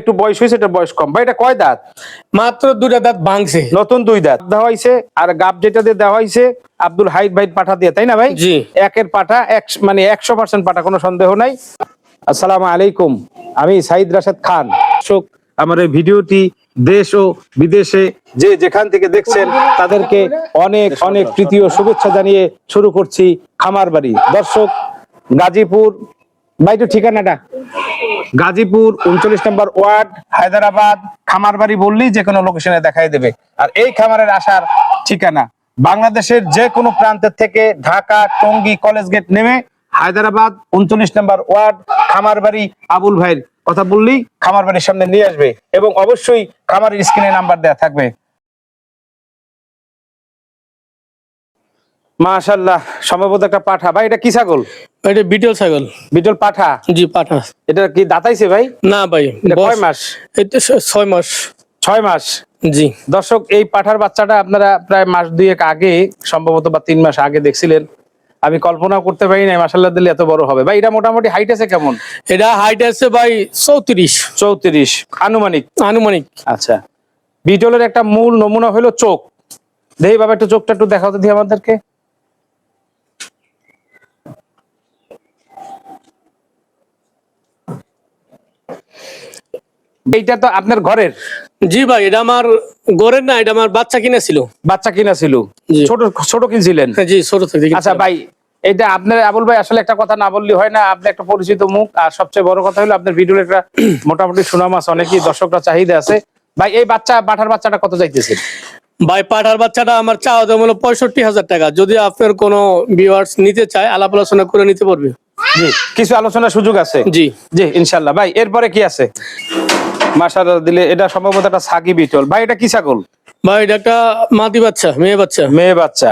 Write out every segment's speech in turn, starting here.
একটু বয়স হয়েছে এটা বয়স কম। ভাই এটা কয় দাঁত? মাত্র দুটা দাঁত ভাঙছে। নতুন দুই দাঁত। দেওয়া হয়েছে আর গাব যেটা দিয়ে দেওয়া হয়েছে আব্দুল হাইদ ভাই পাঠা দিয়ে তাই না ভাই? জি। একের পাঠা এক মানে একশো পার্সেন্ট পাঠা কোনো সন্দেহ নাই। আসসালামু আলাইকুম আমি সাইদ রাশেদ খান। শোক আমার এই ভিডিওটি দেশ ও বিদেশে যে যেখান থেকে দেখছেন তাদেরকে অনেক অনেক প্রীতি ও শুভেচ্ছা জানিয়ে শুরু করছি খামার বাড়ি দর্শক গাজীপুর ভাই তো ঠিকানাটা? গাজীপুর, উনচল্লিশ নম্বর ওয়ার্ড, হায়দ্রাবাদ খামার বাড়ি বললেই যে কোনো লোকেশনে দেখাই দেবে। আর এই খামারের আসার ঠিকানা বাংলাদেশের যে কোনো প্রান্তের থেকে ঢাকা, টঙ্গী কলেজ গেট নেমে হায়দ্রাবাদ, উনচল্লিশ নম্বর ওয়ার্ড খামার বাড়ি আবুল ভাইয়ের কথা বললেই খামার বাড়ির সামনে নিয়ে আসবে এবং অবশ্যই খামারের স্ক্রিনে নাম্বার দেওয়া থাকবে। মাশাল্লাহ সম্ভবত একটা পাঠা। ভাই, এটা কি ছাগল? এটা বিটল ছাগল। বিটল পাঠা? জি পাঠা। এটা কি দাতাইছে ভাই? না ভাই কয় মাস? এটা ছয় মাস। ছয় মাস? জি। দর্শক এই পাঠার বাচ্চাটা আপনারা প্রায় মাস দুয়েক আগে সম্ভবত বা তিন মাস আগে দেখছিলেন। আমি কল্পনা করতে পারি না মাসাল্লাহ দিল্লি এত বড় হবে। ভাই এটা মোটামুটি হাইট আছে কেমন? এটা হাইট আছে ভাই চৌত্রিশ। চৌত্রিশ। আনুমানিক? আনুমানিক। আচ্ছা। বিটলের একটা মূল নমুনা হলো চোখ। দেখি বাবা একটু চোখটা একটু দেখাও তো দিই আমাদেরকে। এইটা তো আপনার ঘরের? জি ভাই এটা আমার গড়ের না এটা আমার বাচ্চা কিনা ছিল বাচ্চা কিনা ছিল ছোট ছোট কিনছিলেন? জি ছোট থেকে আচ্ছা ভাই এটা আপনার আবুল ভাই আসলে একটা কথা না বললে হয় না আপনি একটা পরিচিত মুখ আর সবচেয়ে বড় কথা হলো আপনার ভিডিওর একটা মোটামুটি সুনাম আছে অনেকই দর্শকরা চাহিদা আছে। ভাই এই বাচ্চা পাঠার বাচ্চাটা কত যাইতেছে ভাই পাঠার বাচ্চাটা আমার চাওয়া দাম হলো পঁয়ষট্টি হাজার টাকা। যদি আপনার কোনো ভিউয়ার্স নিতে চায় আলাপ আলোচনা করে নিতে পারবে। জি কিছু আলোচনার সুযোগ আছে? জি। জি ইনশাল্লাহ। ভাই এরপরে কি আছে? মাশাআল্লাহ দিলে এটা সম্ভবত একটা সাগি বিটল। ভাই এটা কি ছাগল? ভাই এটা একটা মাদি বাচ্চা মেয়ে বাচ্চা। মেয়ে বাচ্চা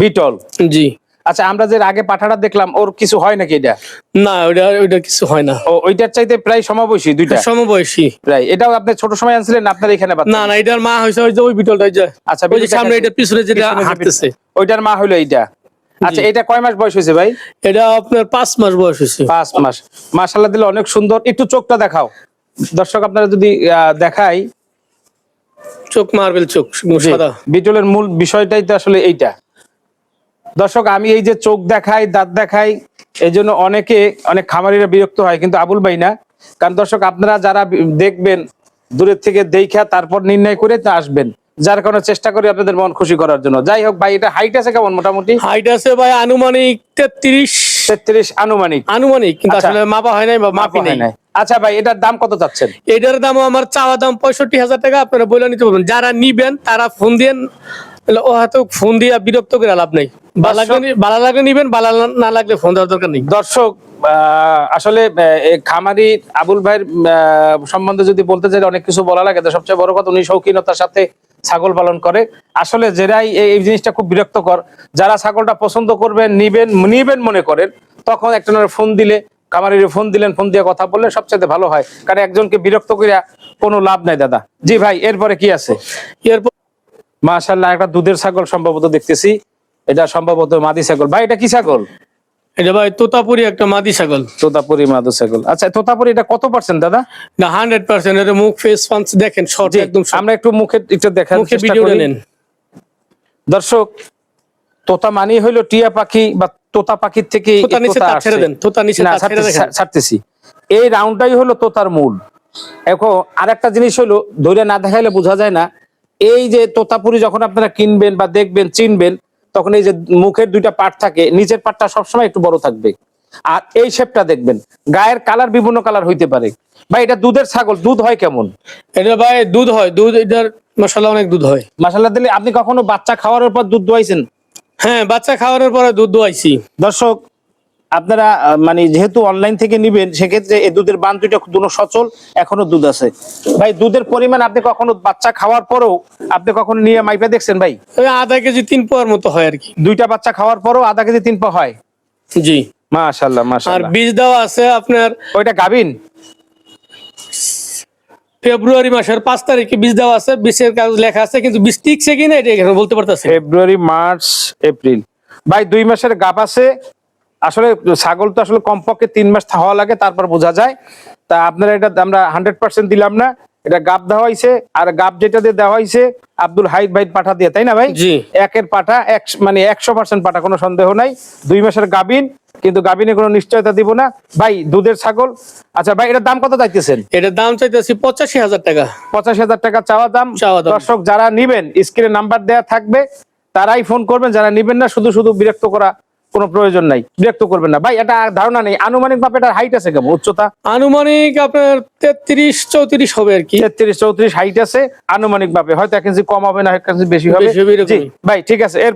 বিটল। জি। আচ্ছা আমরা যে আগে পাঠাটা দেখলাম ওর কিছু হয় নাকি এটা? না ওইটা ওইটা কিছু হয় না। ও ওইটার চাইতে প্রায় সমবয়সী দুইটা? সমবয়সী। প্রায়। এটাও আপনি ছোট সময় আনছিলেন আপনার এখানে না না এটার মা হয়েছে ওই যে ওই বিটলটা ওই যে আচ্ছা, ওই যে সামনে এটা পিছনে যেটা হাঁটতেছে। ওইটার মা হলো এইটা। আচ্ছা এটা কয় মাস বয়স হয়েছে ভাই? এটা আপনার পাঁচ মাস বয়স হয়েছে। পাঁচ মাস। মাশাল্লাহ দিলে অনেক সুন্দর। একটু চোখটা দেখাও। দর্শক আপনারা যদি দেখাই। চোখ মার্বেল চোখ বিটলের মূল বিষয়টাই তো আসলে এইটা। দর্শক আমি এই যে চোখ দেখাই দাঁত দেখাই এই জন্য অনেকে অনেক খামারিরা বিরক্ত হয় কিন্তু আবুল ভাই না। কারণ দর্শক আপনারা যারা দেখবেন দূরের থেকে দেখা তারপর নির্ণয় করে তা আসবেন। যার কারণে চেষ্টা করি আপনাদের মন খুশি করার জন্য। যাই হোক ভাই এটা হাইট আছে কেমন মোটামুটি? হাইট আছে ভাই আনুমানিক তেত্রিশ। তেত্রিশ আনুমানিক। আনুমানিক কিন্তু আচ্ছা। আসলে মাপা হয় নাই বা মাপি হয় নাই। আচ্ছা ভাই এটার দাম কত চাচ্ছেন? এটার দাম আমার চাওয়া দাম পঁয়ষট্টি হাজার টাকা আপনারা বলে নিতে পারবেন। যারা নিবেন তারা ফোন দিয়ে ও হয়তো ফোন দিয়ে বিরক্ত করে লাভ নাই। ভালো লাগলে নিবেন ভালো না লাগলে ফোন দেওয়ার দরকার নেই। দর্শক আসলে খামারি আবুল ভাইয়ের সম্বন্ধে যদি বলতে চাই অনেক কিছু বলা লাগে সবচেয়ে বড় কথা উনি শৌখিনতার সাথে ছাগল পালন করে। আসলে যারাই এই এই জিনিসটা খুব বিরক্তকর যারা ছাগলটা পছন্দ করবেন নিবেন নিবেন মনে করেন তখন একটা ফোন দিলে খামারির ফোন দিলেন ফোন দিয়ে কথা বললে সবচেয়ে ভালো হয়। কারণ একজনকে বিরক্ত করিয়া কোনো লাভ নাই দাদা। জি ভাই এরপরে কি আছে? এরপর মাশাল্লাহ একটা দুধের ছাগল সম্ভবত দেখতেছি। এটা সম্ভবত মাদি ছাগল। ভাই এটা কি ছাগল? এটা ভাই তোতাপুরি একটা মাদি ছাগল। তোতাপুরি মাদু ছাগল। আচ্ছা তোতাপুরি এটা কত পার্সেন্ট দাদা? না হান্ড্রেড পার্সেন্ট এটা মুখ ফেস পাঞ্চ দেখেন শর্ট জি, একদম আমরা একটু মুখে একটু দেখার মুখে চেষ্টা নেন। দর্শক তোতা মানি হইল টিয়া পাখি বা তোতা পাখির থেকে। ছাড়তেছি এই রাউন্ডটাই হলো তোতার মূল। এখন আরেকটা জিনিস হলো ধরে না দেখাইলে বোঝা যায় না এই যে তোতাপুরি যখন আপনারা কিনবেন বা দেখবেন চিনবেন তখন এই যে মুখের দুইটা পার্ট থাকে নিচের পার্টটা সবসময় একটু বড় থাকবে। আর এই শেপটা দেখবেন গায়ের কালার বিভিন্ন কালার হইতে পারে। বা এটা দুধের ছাগল দুধ হয় কেমন? এটা ভাই দুধ হয় দুধ এটার মশলা অনেক দুধ হয়। মাসাল্লাহ দিলে আপনি কখনো বাচ্চা খাওয়ার পর দুধ দোয়াইছেন? হ্যাঁ বাচ্চা খাওয়ানোর পরে দুধ দোয়াইছি। দর্শক আপনারা মানে যেহেতু অনলাইন থেকে নিবেন সেক্ষেত্রে এই দুধের বান দুইটা দুটো সচল এখনও দুধ আছে। ভাই দুধের পরিমাণ আপনি কখনো বাচ্চা খাওয়ার পরেও আপনি কখনো নিয়ে মাইপা দেখছেন ভাই? আধা কেজি তিন পোয়ার মতো হয় আর কি। দুইটা বাচ্চা খাওয়ার পরেও আধা কেজি তিন পা হয়? জি। মাশাল্লাহ আর বীজ দেওয়া আছে আপনার ওইটা গাবিন ফেব্রুয়ারি মাসের পাঁচ তারিখে বীজ দেওয়া আছে বীজের কাগজ লেখা আছে কিন্তু বীজ টিকছে কিনা এটা এখানে বলতে পারতেছে ফেব্রুয়ারি মার্চ এপ্রিল। ভাই দুই মাসের গাব আছে। আসলে ছাগল তো আসলে কমপক্ষে তিন মাস হওয়া লাগে তারপর বোঝা যায়। তা আপনারা এটা আমরা হান্ড্রেড পার্সেন্ট দিলাম না। এটা গাব দেওয়া হয়েছে আর গাপ যেটা দিয়ে দেওয়া হয়েছে আব্দুল হাইদ ভাই পাঠা দিয়ে তাই না ভাই? জি। একের পাঠা এক মানে একশো পার্সেন্ট পাঠা কোনো সন্দেহ নাই। দুই মাসের গাবিন কিন্তু গাবিনে কোনো নিশ্চয়তা দিব না। ভাই দুধের ছাগল। আচ্ছা ভাই এটার দাম কত চাইতেছেন? এটার দাম চাইতেছি পঁচাশি হাজার টাকা। পঁচাশি হাজার টাকা চাওয়া দাম। দর্শক যারা নিবেন স্ক্রিনে নাম্বার দেয়া থাকবে তারাই ফোন করবেন। যারা নিবেন না শুধু শুধু বিরক্ত করা কোনো প্রয়োজন নাই। বিরক্ত করবেন না। ভাই এটা ধারণা নেই। আনুমানিক ভাবে এটার হাইট আছে কেমন? উচ্চতা? আনুমানিক আপনার তেত্রিশ চৌত্রিশ হবে আর কি। তেত্রিশ চৌত্রিশ হাইট আছে। আনুমানিক ভাবে। হয়তো এক ইঞ্চি কম হবে না এক ইঞ্চি বেশি হবে। ভাই ঠিক আছে। এর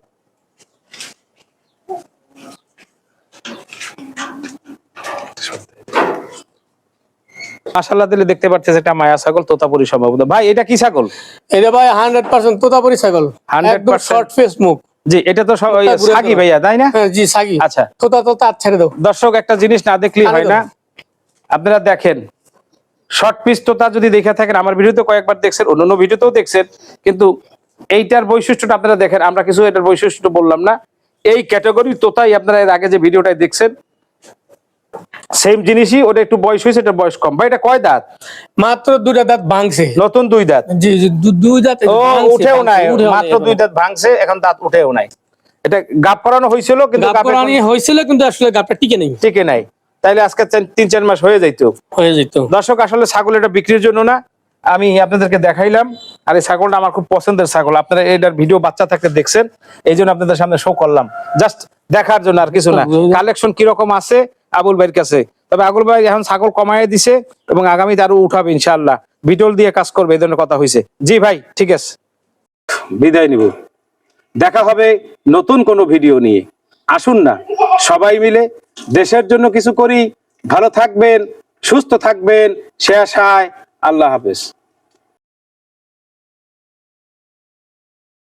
মাশাল্লাহ দিলে দেখতে পাচ্ছেন একটা মায়া ছাগল তোতাপুরি সম্ভবত ভাই এটা কি ছাগল? এটা ভাই হান্ড্রেড পার্সেন্ট তোতাপুরি ছাগল। 100% শর্ট ফেস মুখ। জি এটা তো সাগি ভাইয়া তাই না? হ্যাঁ জি সাগি। আচ্ছা। তোতা তোতা আর ছেড়ে দাও। দর্শক একটা জিনিস না দেখলেই হয় না। আপনারা দেখেন শর্ট পিস তোতা যদি দেখে থাকেন আমার ভিডিওতে কয়েকবার দেখছেন অন্যান্য ভিডিওতেও দেখছেন কিন্তু এইটার বৈশিষ্ট্যটা আপনারা দেখেন আমরা কিছু এটার বৈশিষ্ট্য বললাম না। এই ক্যাটাগরির তোতাই আপনারা এর আগে যে ভিডিওটাই দেখছেন সেম জিনিসই ওটা একটু বয়স হয়েছে এটা বয়স কম। ভাই এটা কয় দাঁত? মাত্র দুটা দাঁত ভাঙছে। নতুন দুই দাঁত? জি জি দুই দাঁত ও উঠেও নাই। মাত্র দুই দাঁত ভাঙছে এখন দাঁত উঠেও নাই। এটা গাপ করানো হয়েছিল কিন্তু গাপ করানি হয়েছিল কিন্তু আসলে গাপটা টিকে নেই। টিকে নাই। তাইলে আজকে তিন চার মাস হয়ে যাইতো। হয়ে যেত দর্শক আসলে ছাগল এটা বিক্রির জন্য না। আমি আপনাদেরকে দেখাইলাম। আর এই ছাগলটা আমার খুব পছন্দের ছাগল। আপনারা এটার ভিডিও বাচ্চা থাকতে দেখছেন। এই জন্য আপনাদের সামনে শো করলাম। জাস্ট দেখার জন্য আর কিছু না। কালেকশন কীরকম আছে? আবুল ভাইয়ের কাছে। তবে আবুল ভাই এখন ছাগল কমায় দিছে এবং আগামীতে আরও উঠাবে ইনশাআল্লাহ। বিটল দিয়ে কাজ করবে, এই ধরনের কথা হয়েছে জি ভাই, ঠিক আছে। বিদায় নিব। দেখা হবে নতুন কোনো ভিডিও নিয়ে। আসুন না, সবাই মিলে দেশের জন্য কিছু করি। ভালো থাকবেন, সুস্থ থাকবেন। সে আশায় আল্লাহ হাফেজ।